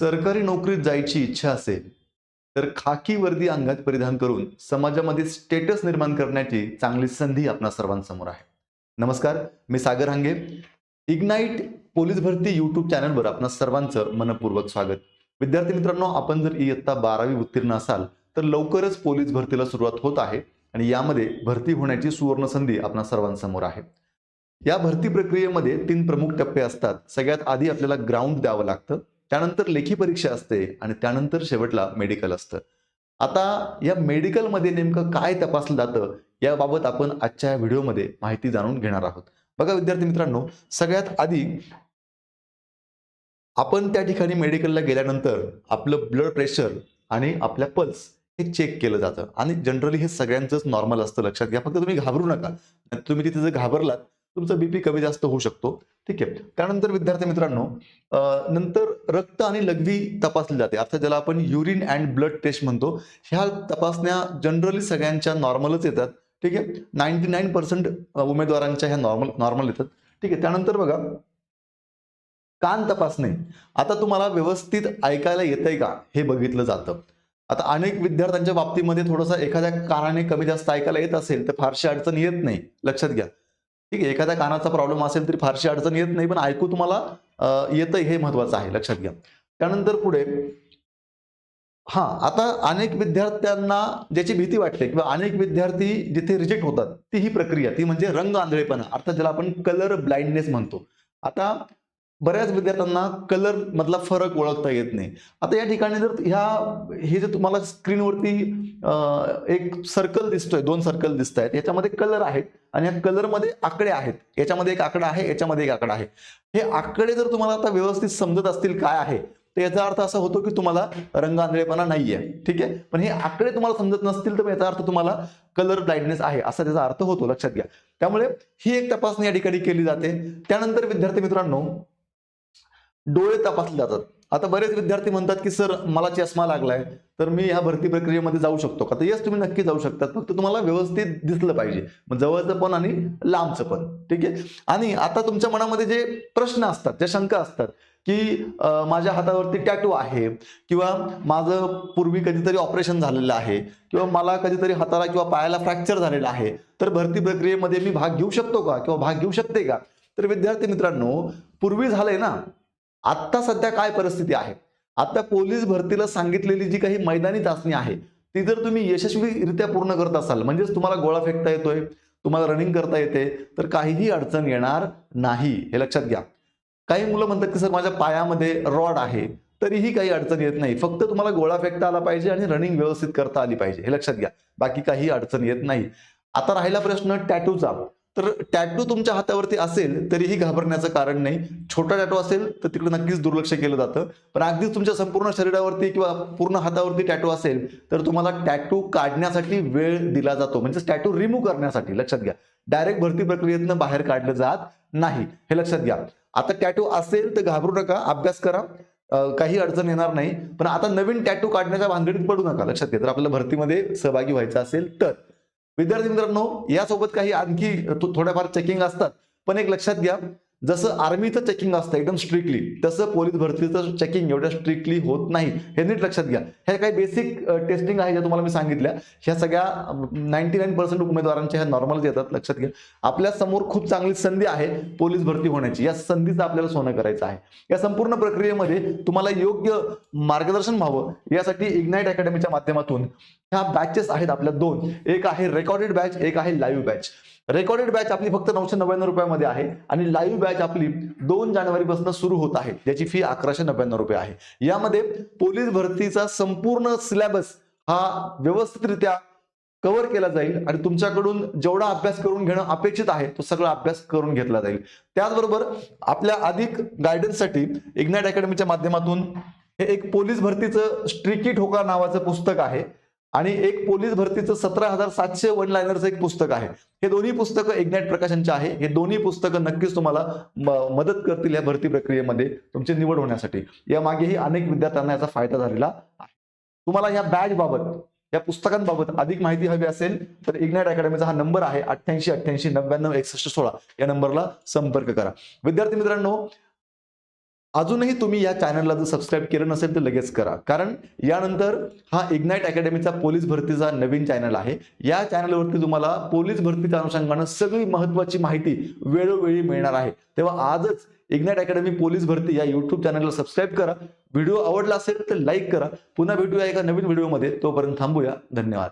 सरकारी नोकरीत जायची इच्छा असेल तर खाकी वर्दी अंगात परिधान करून समाजामध्ये स्टेटस निर्माण करण्याची चांगली संधी आपणा सर्वांसमोर आहे. नमस्कार मी सागर हांगे. इग्नाईट पोलीस भरती युट्यूब चॅनलवर आपणा सर्वांचं मनपूर्वक स्वागत. विद्यार्थी मित्रांनो आपण जर इयत्ता बारावी उत्तीर्ण असाल तर लवकरच पोलीस भरतीला सुरुवात होत आहे आणि यामध्ये भरती होण्याची सुवर्ण संधी आपणा सर्वांसमोर आहे. या भरती प्रक्रियेमध्ये तीन प्रमुख टप्पे असतात. सगळ्यात आधी आपल्याला ग्राउंड द्यावं लागतं. त्यानंतर लेखी परीक्षा असते आणि त्यानंतर शेवटला मेडिकल असतं. आता या मेडिकलमध्ये नेमकं काय तपासलं जातं याबाबत आपण आजच्या या व्हिडिओमध्ये माहिती जाणून घेणार आहोत. बघा विद्यार्थी मित्रांनो सगळ्यात आधी आपण त्या ठिकाणी मेडिकलला गेल्यानंतर आपलं ब्लड प्रेशर आणि आपल्या पल्स हे चेक केलं जातं. आणि जनरली हे सगळ्यांचंच नॉर्मल असतं लक्षात घ्या. फक्त तुम्ही घाबरू नका. तुम्ही तिथे जर घाबरलात तुमचं बीपी कमी जास्त होऊ शकतो. ठीक आहे. त्यानंतर विद्यार्थी मित्रांनो नंतर रक्त आणि लघवी तपासली जाते. अर्थात ज्याला आपण युरिन अँड ब्लड टेस्ट म्हणतो ह्या तपासण्या जनरली सगळ्यांच्या नॉर्मलच येतात. ठीक आहे? नाईन्टी नाईन पर्सेंट उमेदवारांच्या ह्या नॉर्मल नॉर्मल येतात. ठीक आहे? त्यानंतर बघा कान तपासणे. आता तुम्हाला व्यवस्थित ऐकायला येतंय का? हे बघितलं जातं. आता अनेक विद्यार्थ्यांच्या बाबतीमध्ये थोडंसं एखाद्या कानाने कमी जास्त ऐकायला येत असेल तर फारशी अडचण येत नाही. लक्षात घ्या. ठीक आहे एखाद्या कानाचा प्रॉब्लेम असेल तरी फारशी अडचण येत नाही पण ऐकू तुम्हाला येतं हे महत्वाचं आहे लक्षात घ्या. त्यानंतर पुढे हा आता अनेक विद्यार्थ्यांना ज्याची भीती वाटते किंवा अनेक विद्यार्थी जिथे रिजेक्ट होतात ती ही प्रक्रिया ती म्हणजे रंग आंधळेपणा अर्थात ज्याला आपण कलर ब्लाइंडनेस म्हणतो. आता बऱ्याच विद्यार्थ्यांना कलर मधला फरक ओळखता येत नाही. आता या ठिकाणी जर ह्या हे जे तुम्हाला स्क्रीनवरती एक सर्कल दिसतोय दोन सर्कल दिसत आहेत याच्यामध्ये कलर आहेत आणि या कलरमध्ये आकडे आहेत. याच्यामध्ये एक आकडा आहे याच्यामध्ये एक आकडा आहे. हे आकडे जर तुम्हाला आता व्यवस्थित समजत असतील काय आहे तर याचा अर्थ असा होतो की तुम्हाला रंग आंधळेपणा नाहीये. ठीक आहे? पण हे आकडे तुम्हाला समजत नसतील तर याचा अर्थ तुम्हाला कलर ब्लाइंडनेस आहे असा त्याचा अर्थ होतो. लक्षात घ्या. त्यामुळे ही एक तपासणी या ठिकाणी केली जाते. त्यानंतर विद्यार्थी मित्रांनो डोळे तपासले जातात. आता बरेच विद्यार्थी म्हणतात की सर मला चष्मा लागलाय तर मी ह्या भरती प्रक्रियेमध्ये जाऊ शकतो का? तर येस तुम्ही नक्की जाऊ शकतात. फक्त तुम्हाला व्यवस्थित दिसलं पाहिजे. मग जवळचं पण आणि लांबचं पण. ठीक आहे? आणि आता तुमच्या मनामध्ये जे प्रश्न असतात ज्या शंका असतात की माझ्या हातावरती टॅटू आहे किंवा माझं पूर्वी कधीतरी ऑपरेशन झालेलं आहे किंवा मला कधीतरी हाताला किंवा पायाला फ्रॅक्चर झालेला आहे तर भरती प्रक्रियेमध्ये मी भाग घेऊ शकतो का? किंवा भाग घेऊ शकते का? तर विद्यार्थी मित्रांनो पूर्वी झालंय ना आत्ता सध्या काय परिस्थिती आहे? आता पोलीस भरतीला सांगितलेली जी काही मैदानी चाचणी आहे ती जर तुम्ही यशस्वीरित्या पूर्ण करत असाल म्हणजेच तुम्हाला गोळा फेकता येतोय तुम्हाला रनिंग करता येते तर काहीही अडचण येणार नाही हे लक्षात घ्या. काही मुलं म्हणतात की सर माझ्या पायामध्ये रॉड आहे तरीही काही अडचण येत नाही. फक्त तुम्हाला गोळा फेकता आला पाहिजे आणि रनिंग व्यवस्थित करता आली पाहिजे हे लक्षात घ्या. बाकी काही अडचण येत नाही. आता राहिला प्रश्न टॅटूचा तर टॅटू तुमच्या हातावरती असेल तरीही घाबरण्याचं कारण नाही. छोटा टॅटू असेल तर तिकडे नक्कीच दुर्लक्ष केलं जातं. पण अगदीच तुमच्या संपूर्ण शरीरावरती किंवा पूर्ण हातावरती टॅटू असेल तर तुम्हाला टॅटू काढण्यासाठी वेळ दिला जातो. म्हणजे टॅटू रिमूव्ह करण्यासाठी लक्षात घ्या. डायरेक्ट भरती प्रक्रियेतनं बाहेर काढलं जात नाही. हे लक्षात घ्या. आता टॅटू असेल तर घाबरू नका अभ्यास करा. काही अडचण येणार नाही. पण आता नवीन टॅटू काढण्याच्या भानगडीत पडू नका लक्षात घ्या. जर आपल्याला भरतीमध्ये सहभागी व्हायचं असेल तर. विद्यार्थी मित्रांनो यासोबत काही आणखी थोड्याफार चेकिंग असतात. पण एक लक्षात घ्या जसं आर्मीचं चेकिंग असतं एकदम स्ट्रिक्टली तसं पोलीस भरतीचं चेकिंग एवढ्या स्ट्रिक्टली होत नाही. हे नीट लक्षात घ्या. ह्या काही बेसिक टेस्टिंग आहे ज्या तुम्हाला मी सांगितल्या. ह्या सगळ्या नाईन्टी नाईन पर्सेंट उमेदवारांच्या ह्या नॉर्मल येतात लक्षात घ्या. आपल्यासमोर खूप चांगली संधी आहे पोलीस भरती होण्याची. या संधीचं आपल्याला सोनं करायचं आहे. या संपूर्ण प्रक्रियेमध्ये तुम्हाला योग्य मार्गदर्शन व्हावं. यासाठी इग्नाईट अकॅडमीच्या माध्यमातून ह्या बॅचेस आहेत आपल्या दोन. एक आहे रेकॉर्डेड बॅच एक आहे लाईव्ह बॅच रेकॉर्डेड बॅच आपली फक्त नऊशे नव्याण्णव रुपयामध्ये आहे आणि लाईव्ह बॅच आपली दोन जानेवारीपासून सुरू होत आहे. ज्याची फी अकराशे नव्याण्णव रुपये आहे. यामध्ये पोलीस भरतीचा संपूर्ण सिलेबस हा व्यवस्थितरित्या कव्हर केला जाईल आणि तुमच्याकडून जेवढा अभ्यास करून घेणं अपेक्षित आहे तो सगळा अभ्यास करून घेतला जाईल. त्याचबरोबर आपल्या अधिक गायडन्ससाठी इग्नाइट अकॅडमीच्या माध्यमातून हे एक पोलीस भरतीचं स्ट्रिकी ठोका नावाचं पुस्तक आहे. आणि एक पोलीस भरतीचं सतरा हजार सातशे वन लायनरचं एक पुस्तक आहे. हे दोन्ही पुस्तकं इग्नाईट प्रकाशनचे आहे. हे दोन्ही पुस्तकं नक्कीच तुम्हाला मदत करतील या भरती प्रक्रियेमध्ये तुमची निवड होण्यासाठी. या मागेही अनेक विद्यार्थ्यांना याचा फायदा झालेला आहे. तुम्हाला या बॅच बाबत या पुस्तकांबाबत अधिक माहिती हवी असेल तर इग्नाईट अकॅडमीचा हा नंबर आहे अठ्ठ्याऐंशी अठ्ठ्याऐंशी नव्याण्णव एकसष्ट सोळा या नंबरला संपर्क करा. विद्यार्थी मित्रांनो अजूनही तुम्ही या चॅनलला जर सबस्क्राईब केलं नसेल तर लगेच करा. कारण यानंतर हा इग्नाईट अकॅडमीचा पोलीस भरतीचा नवीन चॅनल आहे. या चॅनलवरती तुम्हाला पोलीस भरतीच्या अनुषंगानं सगळी महत्त्वाची माहिती वेळोवेळी मिळणार आहे. तेव्हा आजच इग्नाईट अकॅडमी पोलीस भरती या युट्यूब चॅनलला सबस्क्राईब करा. व्हिडिओ आवडला असेल तर लाईक करा. पुन्हा भेटूया एका नवीन व्हिडिओमध्ये तोपर्यंत थांबूया. धन्यवाद.